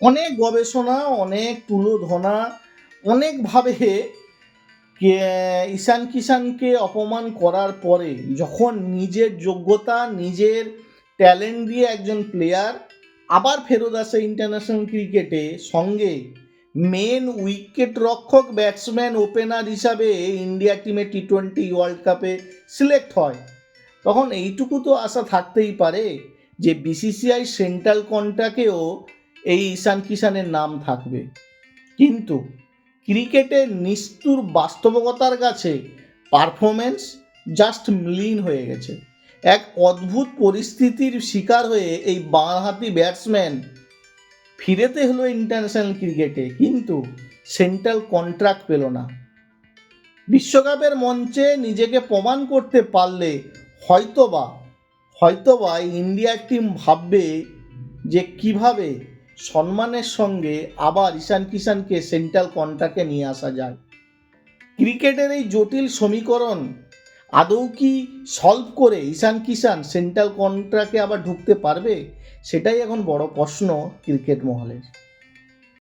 অনেক গবেষণা, অনেক তুলোধনা, অনেকভাবে ঈশান কিষানকে অপমান করার পরে যখন নিজের যোগ্যতা, নিজের ট্যালেন্ট দিয়ে একজন প্লেয়ার আবার ফেরত আসে ইন্টারন্যাশনাল ক্রিকেটে সঙ্গে মেন উইকেট রক্ষক ব্যাটসম্যান ওপেনার হিসাবে ইন্ডিয়া টিমে টি টোয়েন্টি ওয়ার্ল্ড কাপে সিলেক্ট হয়। তখন এইটুকু তো আশা থাকতেই পারে যে বিসিসিআই সেন্ট্রাল কন্ট্রাক্টেও এই ঈশান কিষানের নাম থাকবে। কিন্তু ক্রিকেটের নিস্তুর বাস্তবতার কাছে পারফরমেন্স জাস্ট লীন হয়ে গেছে। এক অদ্ভুত পরিস্থিতির শিকার হয়ে এই বাঁহাতি ব্যাটসম্যান ফিরেতে হলো ইন্টারন্যাশনাল ক্রিকেটে, কিন্তু সেন্ট্রাল কন্ট্রাক্ট পেল না। বিশ্বকাপের মঞ্চে নিজেকে প্রমাণ করতে পারলে হয়তোবা হয়তোবা ইন্ডিয়ার টিম ভাববে যে কীভাবে সম্মানের সঙ্গে আবার ঈশান কিষানকে সেন্ট্রাল কন্ট্রাক্টে নিয়ে আসা যায়। ক্রিকেটের এই জটিল সমীকরণ আদৌ কি সলভ করে ঈশান কিষান সেন্ট্রাল কন্ট্রাক্টে আবার ঢুকতে পারবে? সেটাই এখন বড় প্রশ্ন ক্রিকেট মহলের।